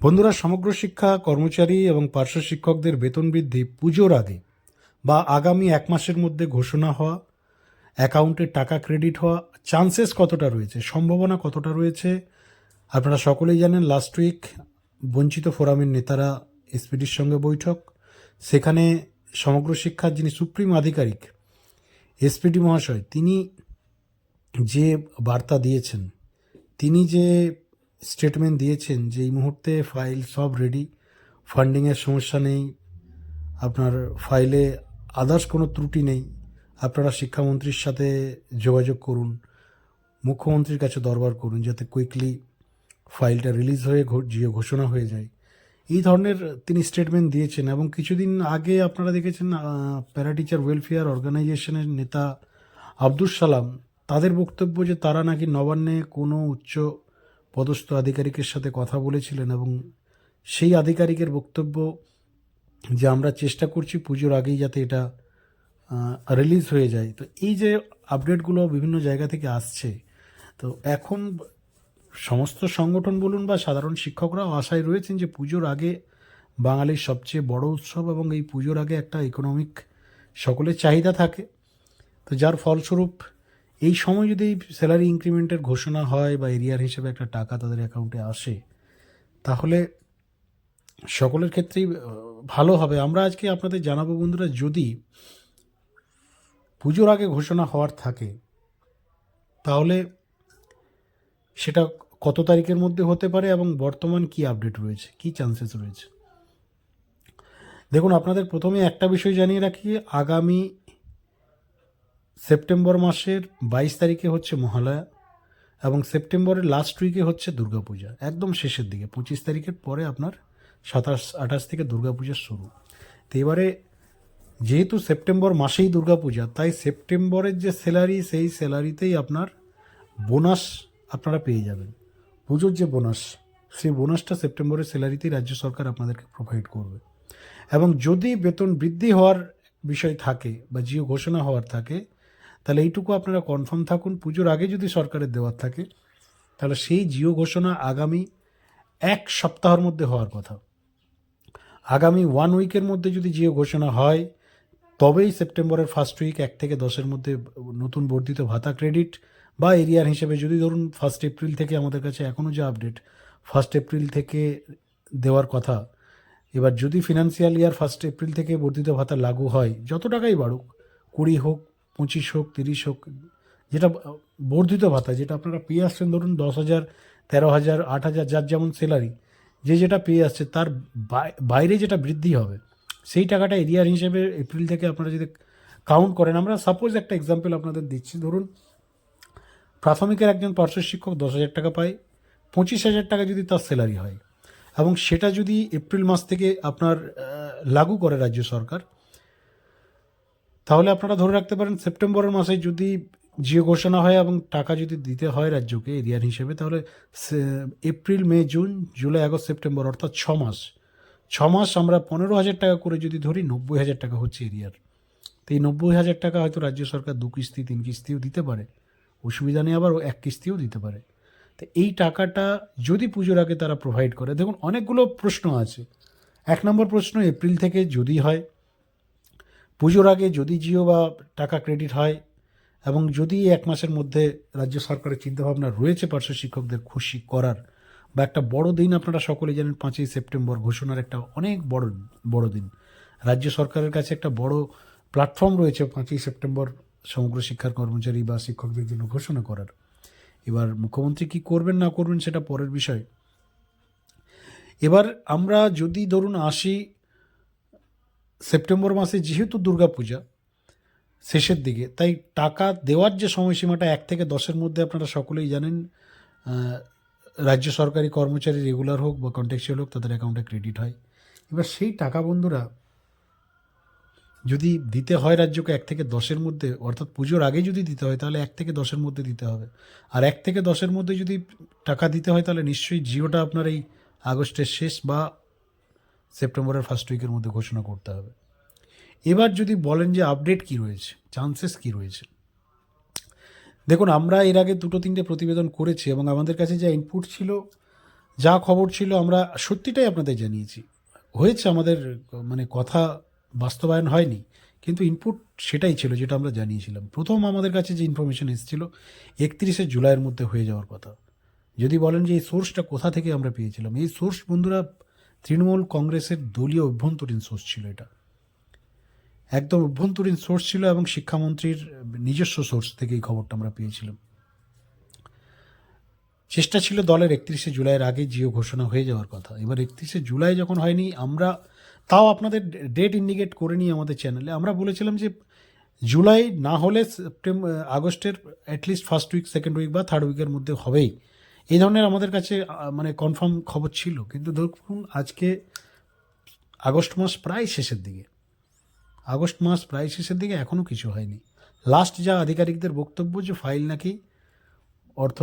বন্ধুরা, সমগ্র শিক্ষা কর্মচারী এবং পার্শ্ব শিক্ষকদের বেতন বৃদ্ধি, পুজোর আগে বা আগামী এক মাসের মধ্যে ঘোষণা হওয়া, অ্যাকাউন্টে টাকা ক্রেডিট হওয়া, চান্সেস কতটা রয়েছে, সম্ভাবনা কতটা রয়েছে, আপনারা সকলেই জানেন লাস্ট উইক বঞ্চিত ফোরামের নেতারা এসপিডির সঙ্গে বৈঠক। সেখানে সমগ্র শিক্ষার যিনি সুপ্রিম আধিকারিক, এসপিডি মহাশয়, তিনি যে বার্তা দিয়েছেন, তিনি যে স্টেটমেন্ট দিয়েছেন যে এই মুহূর্তে ফাইল সব রেডি ফান্ডিংয়ের সমস্যা নেই, আপনার ফাইলে আদার্স কোনো ত্রুটি নেই, আপনারা শিক্ষামন্ত্রীর সাথে যোগাযোগ করুন, মুখ্যমন্ত্রীর কাছে দরবার করুন যাতে কুইকলি ফাইলটা রিলিজ হয়ে জিও ঘোষণা হয়ে যায়। এই ধরনের তিনি স্টেটমেন্ট দিয়েছেন এবং কিছুদিন আগে আপনারা দেখেছেন প্যারা টিচার ওয়েলফেয়ার অর্গানাইজেশনের নেতা আব্দুল সালাম, তাদের বক্তব্য যে তারা নাকি নবান্নে কোনো উচ্চ পদস্থ আধিকারিকের সাথে কথা বলেছিলেন এবং সেই আধিকারিকের বক্তব্য যে আমরা চেষ্টা করছি পুজোর আগেই যাতে এটা রিলিজ হয়ে যায়। তো এই যে আপডেটগুলো বিভিন্ন জায়গা থেকে আসছে, তো এখন সমস্ত সংগঠন বলুন বা সাধারণ শিক্ষকরাও আশায় রয়েছেন যে পুজোর আগে বাঙালির সবচেয়ে বড় উৎসব এবং এই পুজোর আগে একটা ইকোনমিক সকলের চাহিদা থাকে। তো যার ফলস্বরূপ এই সময় যদি স্যালারি ইনক্রিমেন্টের ঘোষণা হয় বা এরিয়ার হিসেবে একটা টাকা তাদের অ্যাকাউন্টে আসে, তাহলে সকলের ক্ষেত্রেই ভালো হবে। আমরা আজকে আপনাদের জানাব বন্ধুরা, যদি পুজোর আগে ঘোষণা হওয়ার থাকে, তাহলে সেটা কত তারিখের মধ্যে হতে পারে এবং বর্তমান কি আপডেট রয়েছে, কি চান্সেস রয়েছে? দেখুন, আপনাদের প্রথমে একটা বিষয় জানিয়ে রাখি, আগামী সেপ্টেম্বর মাসের বাইশ তারিখে হচ্ছে মহালয়া এবং সেপ্টেম্বরের লাস্ট উইকে হচ্ছে দুর্গাপূজা। একদম শেষের দিকে, পঁচিশ তারিখের পরে আপনার সাতাশ, আঠাশ থেকে দুর্গাপূজা শুরু। তো এবারে যেহেতু সেপ্টেম্বর মাসেই দুর্গাপূজা, তাই সেপ্টেম্বরের যে স্যালারি সেই স্যালারিতেই আপনার বোনাস আপনারা পেয়ে যাবেন। পুজোর যে বোনাস সেই বোনাসটা সেপ্টেম্বরের স্যালারিতেই রাজ্য সরকার আপনাদেরকে প্রোভাইড করবে। এবং যদি বেতন বৃদ্ধি হওয়ার বিষয় থাকে বা জিও ঘোষণা হওয়ার থাকে তাহলে এইটুকু আপনারা কনফার্ম থাকুন। পুজোর আগে যদি সরকারের দেওয়ার থাকে, তাহলে সেই জিও ঘোষণা আগামী এক সপ্তাহের মধ্যে হওয়ার কথা। আগামী ওয়ান উইকের মধ্যে যদি জিও ঘোষণা হয়, তবেই সেপ্টেম্বরের ফার্স্ট উইক এক থেকে দশের মধ্যে নতুন বর্ধিত ভাতা ক্রেডিট বা এরিয়ার হিসেবে যদি ধরুন ফার্স্ট এপ্রিল থেকে আমাদের কাছে এখনও যে আপডেট ফার্স্ট এপ্রিল থেকে দেওয়ার কথা, এবার যদি ফিনান্সিয়াল ইয়ার ফার্স্ট এপ্রিল থেকে বর্ধিত ভাতা লাগু হয়, যত টাকাই বাড়ুক, কুড়ি হোক পঁচিশ হোক, তিরিশ হোক, যেটা বর্ধিত ভাতা, যেটা আপনারা পেয়ে আসছেন ধরুন দশ হাজার, তেরো হাজার, আট হাজার, যার যেমন স্যালারি যে যেটা পেয়ে আসছে তার বাইরে যেটা বৃদ্ধি হবে, সেই টাকাটা এরিয়ার হিসেবে এপ্রিল থেকে আপনারা যদি কাউন্ট করেন, আমরা সাপোজ একটা এক্সাম্পল আপনাদের দিচ্ছি, ধরুন প্রাথমিকের একজন পার্শ্ব শিক্ষক দশ হাজার টাকা পায়, পঁচিশ হাজার টাকা যদি তার স্যালারি হয়, এবং সেটা যদি এপ্রিল মাস থেকে আপনার লাগু করে রাজ্য সরকার তাহলে আপনারা ধরে রাখতে পারেন সেপ্টেম্বরের মাসে যদি জিও ঘোষণা হয় এবং টাকা যদি দিতে হয় রাজ্যকে, এরিয়ার হিসেবে, তাহলে April, May, June, July, August, September, অর্থাৎ ছ মাস। ছ মাস আমরা পনেরো হাজার টাকা করে যদি ধরি, নব্বই হাজার টাকা হচ্ছে এরিয়ার। তো এই নব্বই হাজার টাকা হয়তো রাজ্য সরকার দু কিস্তি, তিন কিস্তিও দিতে পারে। অসুবিধা নেই, আবার এক কিস্তিও দিতে পারে। তো এই টাকাটা যদি পুজোর আগে তারা প্রোভাইড করে, দেখুন অনেকগুলো প্রশ্ন আছে। এক নম্বর প্রশ্ন, এপ্রিল থেকে যদি হয় পুজোর আগে যদি জিও বা টাকা ক্রেডিট হয় এবং যদি এক মাসের মধ্যে রাজ্য সরকারের চিন্তাভাবনা রয়েছে পার্শ্ব শিক্ষকদের খুশি করার, বা একটা বড় দিন আপনারা সকলে জানেন, পাঁচই সেপ্টেম্বর ঘোষণার একটা অনেক বড় বড় দিন। রাজ্য সরকারের কাছে একটা বড় প্ল্যাটফর্ম রয়েছে পাঁচই সেপ্টেম্বর সমগ্র শিক্ষার কর্মচারী বা শিক্ষকদের জন্য ঘোষণা করার। এবার মুখ্যমন্ত্রী কি করবেন, না করবেন সেটা পরের বিষয়। এবার আমরা যদি ধরুন আসি সেপ্টেম্বর মাসে যেহেতু দুর্গাপূজা, শেষের দিকে, তাই টাকা দেওয়ার যে সময়সীমাটা এক থেকে দশের মধ্যে আপনারা সকলেই জানেন রাজ্য সরকারি কর্মচারী রেগুলার হোক বা কন্ট্যাকচুয়াল হোক, তাদের অ্যাকাউন্টে ক্রেডিট হয়। এবার সেই টাকা বন্ধুরা যদি দিতে হয় রাজ্যকে এক থেকে দশের মধ্যে, অর্থাৎ পুজোর আগে যদি দিতে হয়, তাহলে এক থেকে দশের মধ্যে দিতে হবে। আর এক থেকে দশের মধ্যে যদি টাকা দিতে হয়, তাহলে নিশ্চয়ই জিওটা আপনার এই আগস্টের শেষ বা সেপ্টেম্বরের ফার্স্ট উইকের মধ্যে ঘোষণা করতে হবে। এবার যদি বলেন যে আপডেট কি রয়েছে চান্সেস কি রয়েছে? দেখুন, আমরা এর আগে দুটো তিনটে প্রতিবেদন করেছি এবং আমাদের কাছে যা ইনপুট ছিল, যা খবর ছিল, আমরা সত্যিটাই আপনাদের জানিয়েছি। হয়েছে আমাদের মানে কথা বাস্তবায়ন হয়নি, কিন্তু ইনপুট সেটাই ছিল যেটা আমরা জানিয়েছিলাম। প্রথম আমাদের কাছে যে ইনফরমেশন এসেছিল, একত্রিশে জুলাইয়ের মধ্যে হয়ে যাওয়ার কথা। যদি বলেন যে এই সোর্সটা কোথা থেকে আমরা পেয়েছিলাম, এই সোর্স বন্ধুরা তৃণমূল কংগ্রেসের দলীয় অভ্যন্তরীণ সোর্স ছিল এটা। একদম অভ্যন্তরীণ সোর্স ছিল এবং শিক্ষামন্ত্রীর নিজস্ব সোর্স থেকে এই খবরটা আমরা পেয়েছিলাম। চেষ্টা ছিল দলের একত্রিশে জুলাইয়ের আগে জিও ঘোষণা হয়ে যাওয়ার কথা। এবার একত্রিশে জুলাই যখন হয়নি, আমরা তাও আপনাদের ডেট ইন্ডিকেট করে নিই আমাদের চ্যানেলে। আমরা বলেছিলাম যে জুলাই না হলে সেপ্টেম্বর আগস্টের at least first week second week বা থার্ড উইকের মধ্যে হবেই। এই ধরনের আমাদের কাছে মানে কনফার্ম খবর ছিল। কিন্তু ধরুন আজকে আগস্ট মাস প্রায় শেষের দিকে। আগস্ট মাস প্রায় শেষের দিকে এখনও কিছু হয়নি। লাস্ট যা আধিকারিকদের বক্তব্য যে ফাইল নাকি অর্থ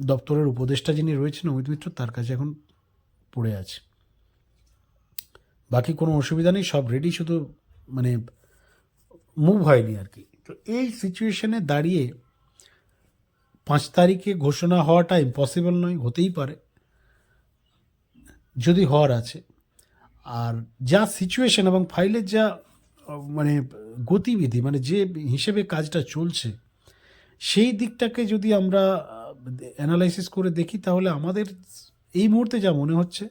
দপ্তরের উপদেষ্টা যিনি রয়েছেন অমিত মিত্র, তার কাছে এখন পড়ে আছে। বাকি কোনো অসুবিধা নেই, সব রেডি শুধু মানে মুভ হয়নি আর কি। তো এই সিচুয়েশনে দাঁড়িয়ে পাঁচ তারিখে ঘোষণা হওয়াটা ইম্পসিবল নয়, হতেই পারে। যদি হওয়ার আছে। আর যা সিচুয়েশন এবং ফাইলের যা মানে গতিবিধি মানে যে হিসেবে কাজটা চলছে, সেই দিকটাকে যদি আমরা অ্যানালাইসিস করে দেখি, তাহলে আমাদের এই মুহূর্তে যা মনে হচ্ছে,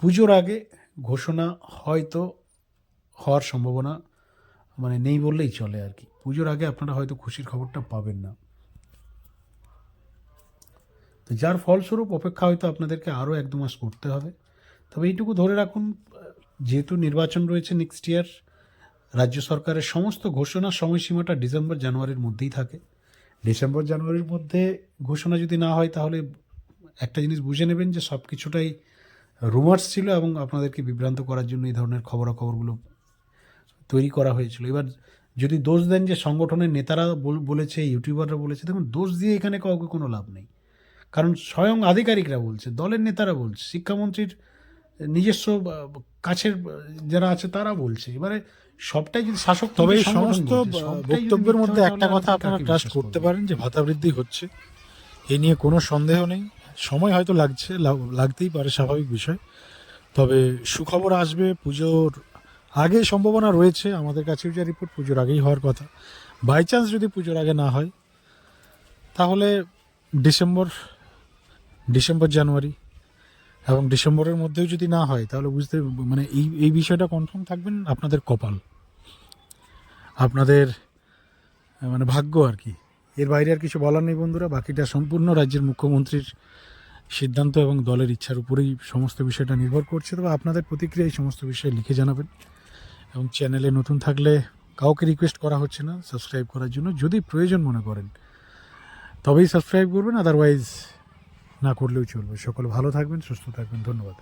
পুজোর আগে ঘোষণা হয়তো হওয়ার সম্ভাবনা মানে নেই বললেই চলে আর কি। পুজোর আগে আপনারা হয়তো খুশির খবরটা পাবেন না। যার ফলস্বরূপ অপেক্ষা হয়তো আপনাদেরকে আরও এক দু মাস করতে হবে। তবে এইটুকু ধরে রাখুন, যেহেতু নির্বাচন রয়েছে নেক্সট ইয়ার রাজ্য সরকারের সমস্ত ঘোষণার সময়সীমাটা ডিসেম্বর, জানুয়ারির মধ্যেই থাকে। ডিসেম্বর, জানুয়ারির মধ্যে ঘোষণা যদি না হয়, তাহলে একটা জিনিস বুঝে নেবেন যে সব কিছুটাই রুমার্স ছিল এবং আপনাদেরকে বিভ্রান্ত করার জন্য এই ধরনের খবরাখবরগুলো তৈরি করা হয়েছিল। এবার যদি দোষ দেন যে সংগঠনের নেতারা বল- বলেছে, ইউটিউবাররা বলেছে, দেখুন, দোষ দিয়ে এখানে কাউকে কোনো লাভ নেই। কারণ স্বয়ং আধিকারিকরা বলছে দলের নেতারা বলছে শিক্ষামন্ত্রীর নিজস্ব কাছের যারা আছে তারা বলছে। এবারে সবটাই যদি শাসক তবে এই সমস্ত বক্তব্যের মধ্যে একটা কথা আপনারা ট্রাস্ট করতে পারেন যে ভাতা বৃদ্ধি হচ্ছে। এ নিয়ে কোনো সন্দেহ নেই। সময় হয়তো লাগছে লাগ- লাগতেই পারে স্বাভাবিক বিষয়। তবে সুখবর আসবে পুজোর আগে সম্ভাবনা রয়েছে। আমাদের কাছেও যা রিপোর্ট পুজোর আগেই হওয়ার কথা। বাই চান্স যদি পুজোর আগে না হয় তাহলে ডিসেম্বর ডিসেম্বর, জানুয়ারি এবং ডিসেম্বরের মধ্যেও যদি না হয়, তাহলে বুঝতে মানে এই এই বিষয়টা কনফার্ম থাকবেন আপনাদের কপাল। আপনাদের মানে ভাগ্য আর কি। এর বাইরে আর কিছু বলার নেই বন্ধুরা, বাকিটা সম্পূর্ণ রাজ্যের মুখ্যমন্ত্রীর সিদ্ধান্ত এবং দলের ইচ্ছার উপরেই সমস্ত বিষয়টা নির্ভর করছে। তবে আপনাদের প্রতিক্রিয়া এই সমস্ত বিষয়ে লিখে জানাবেন। এবং চ্যানেলে নতুন থাকলে কাউকে রিকোয়েস্ট করা হচ্ছে না সাবস্ক্রাইব করার জন্য। যদি প্রয়োজন মনে করেন, তবেই সাবস্ক্রাইব করবেন আদারওয়াইজ না করলেও চলবে। সকল ভালো থাকবেন সুস্থ থাকবেন। ধন্যবাদ।